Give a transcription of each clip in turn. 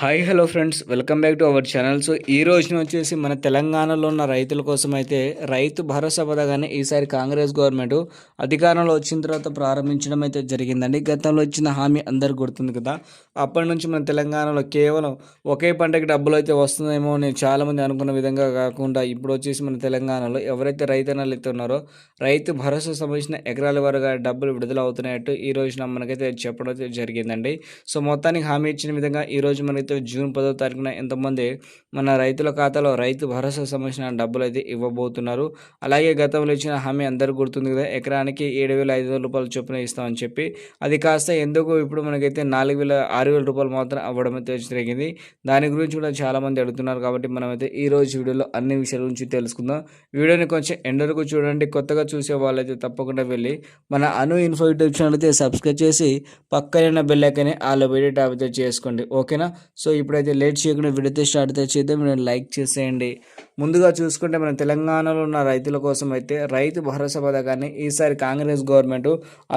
Hi hello friends. Welcome back to our channel. So ఈ రోజున వచ్చేసి మన తెలంగాణలో ఉన్న రైతుల కోసం అయితే రైతు భరోసా పథకాన్ని ఈసారి కాంగ్రెస్ గవర్నమెంట్ అధికారంలో వచ్చిన తర్వాత ప్రారంభించడం అయితే జరిగిందండి. గతంలో ఇచ్చిన హామీ అందరు గుర్తుంది కదా. అప్పటి నుంచి మన తెలంగాణలో కేవలం ఒకే పంటకి డబ్బులు అయితే వస్తుందేమో అని చాలామంది అనుకున్న విధంగా కాకుండా ఇప్పుడు వచ్చేసి మన తెలంగాణలో ఎవరైతే రైతన్నలు అయితే ఉన్నారో రైతు భరోసా సంబంధించిన ఎకరాల వరకు డబ్బులు విడుదల అవుతున్నాయట్టు ఈ రోజున మనకైతే చెప్పడం అయితే జరిగిందండి. సో మొత్తానికి హామీ ఇచ్చిన విధంగా ఈ రోజు మనకి అయితే జూన్ పదో తారీఖున ఎంతమంది మన రైతుల ఖాతాలో రైతు భరోసా సంబంధించిన డబ్బులు అయితే ఇవ్వబోతున్నారు. అలాగే గతంలో ఇచ్చిన హామీ అందరూ గుర్తుంది కదా ఎకరానికి ఏడు వేల ఐదు వేల రూపాయలు చొప్పున ఇస్తామని చెప్పి. అది కాస్త ఎందుకు ఇప్పుడు మనకైతే నాలుగు వేల ఆరు వేల రూపాయలు మాత్రం అవ్వడం అయితే జరిగింది. దాని గురించి కూడా చాలామంది అడుగుతున్నారు కాబట్టి మనమైతే ఈ రోజు వీడియోలో అన్ని విషయాల గురించి తెలుసుకుందాం. వీడియోని కొంచెం ఎండరకు చూడండి కొత్తగా చూసే వాళ్ళైతే తప్పకుండా వెళ్ళి మన అను ఇన్ఫో యూట్యూబ్ ఛానల్ అయితే సబ్స్క్రైబ్ చేసి పక్కన బెల్ ఐకన్ ఆలో వీడియో ట్యాప్ అయితే చేసుకోండి. ఓకేనా? సో ఇప్పుడైతే లేట్ చేయకుండా విడితే స్టార్ట్ అయితే చేద్దాం. మీరు లైక్ చేసేయండి. ముందుగా చూసుకుంటే మన తెలంగాణలో ఉన్న రైతుల కోసం అయితే రైతు భరోసా పథకాన్ని ఈసారి కాంగ్రెస్ గవర్నమెంట్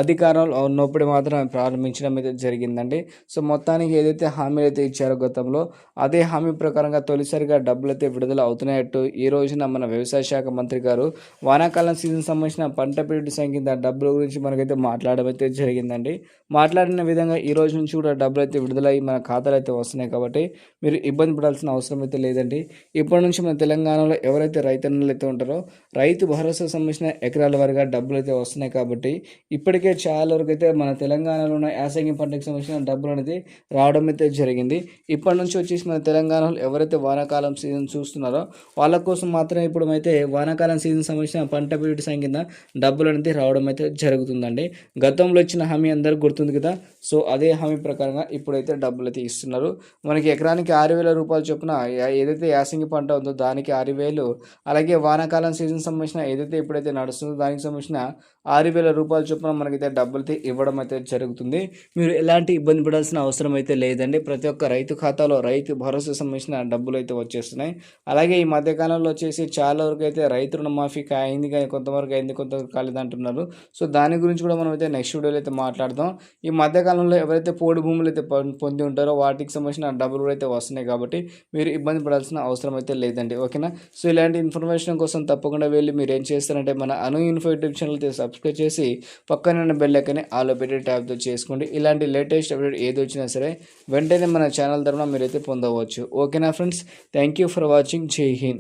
అధికారంలో ఉన్నప్పుడు మాత్రం ప్రారంభించడం అయితే జరిగిందండి. సో మొత్తానికి ఏదైతే హామీలు అయితే ఇచ్చారో గతంలో అదే హామీ ప్రకారంగా తొలిసారిగా డబ్బులు అయితే విడుదల అవుతున్నాయట్టు ఈ రోజున మన వ్యవసాయ శాఖ మంత్రి గారు వానాకాలం సీజన్ సంబంధించిన పంట పీరియడ్ సంఖ్య డబ్బుల గురించి మనకైతే మాట్లాడడం అయితే జరిగిందండి. మాట్లాడిన విధంగా ఈ రోజు నుంచి కూడా డబ్బులు అయితే విడుదలయ్యి మన ఖాతాలు అయితే వస్తున్నాయి కాబట్టి మీరు ఇబ్బంది పడాల్సిన అవసరం అయితే లేదండి. ఇప్పటి నుంచి మన తెలంగాణలో ఎవరైతే రైతన్నలు అయితే ఉంటారో రైతు భరోసా సంబంధించిన ఎకరాల వరకు డబ్బులు అయితే వస్తున్నాయి కాబట్టి ఇప్పటికే చాలా వరకు అయితే మన తెలంగాణలో ఉన్న యాసంగి పంటకు సంబంధించిన డబ్బులు అనేది రావడం అయితే జరిగింది. ఇప్పటి నుంచి వచ్చేసి మన తెలంగాణలో ఎవరైతే వానాకాలం సీజన్ చూస్తున్నారో వాళ్ళ కోసం మాత్రమే ఇప్పుడు అయితే వానాకాలం సీజన్ సంబంధించిన పంట పీరియడ్ సంఖ్య డబ్బులు అనేది రావడం అయితే జరుగుతుందండి. గతంలో ఇచ్చిన హామీ అందరూ గుర్తుంది కదా? సో అదే హామీ ప్రకారంగా ఇప్పుడైతే డబ్బులు అయితే ఇస్తున్నారు. మనకి ఎకరానికి ఆరు వేల రూపాయలు చొప్పున ఏదైతే యాసంగి పంట ఉందో దానికి ఆరు వేలు అలాగే వానాకాలం సీజన్ సంబంధించిన ఏదైతే ఇప్పుడైతే నడుస్తుందో దానికి సంబంధించిన ఆరు వేల రూపాయల చొప్పున మనకైతే డబ్బులు అయితే ఇవ్వడం అయితే జరుగుతుంది. మీరు ఎలాంటి ఇబ్బంది పడాల్సిన అవసరం అయితే లేదండి. ప్రతి ఒక్క రైతు ఖాతాలో రైతు భరోసా సంబంధించిన డబ్బులు అయితే వచ్చేస్తున్నాయి. అలాగే ఈ మధ్యకాలంలో వచ్చేసి చాలా వరకు అయితే రైతు రుణమాఫీ అయింది కానీ కొంతవరకు అయింది కొంతవరకు కాలేదు అంటున్నారు. సో దాని గురించి కూడా మనం అయితే నెక్స్ట్ వీడియోలో అయితే మాట్లాడదాం. ఈ మధ్యకాలంలో ఎవరైతే పోడు భూములు అయితే పొంది ఉంటారో వాటికి సంబంధించిన డబ్బులు కూడా అయితే వస్తున్నాయి కాబట్టి మీరు ఇబ్బంది పడాల్సిన అవసరం అయితే లేదండి ఓకేనా? సో ఇలాంటి ఇన్ఫర్మేషన్ కోసం తప్పకుండా వెళ్ళి మీరు ఏం చేస్తారంటే మన అను ఇన్ఫో యూట్యూబ్ ఛానల్ అయితే సబ్స్క్రైబ్ చేసి పక్కన బెల్ ఐకనే ఆలో పెట్టి ట్యాబ్తో చేసుకోండి. ఇలాంటి లేటెస్ట్ అప్డేట్ ఏది వచ్చినా సరే వెంటనే మన ఛానల్ తరఫున మీరైతే పొందవచ్చు ఓకేనా friends? Thank you for watching. జై హింద్.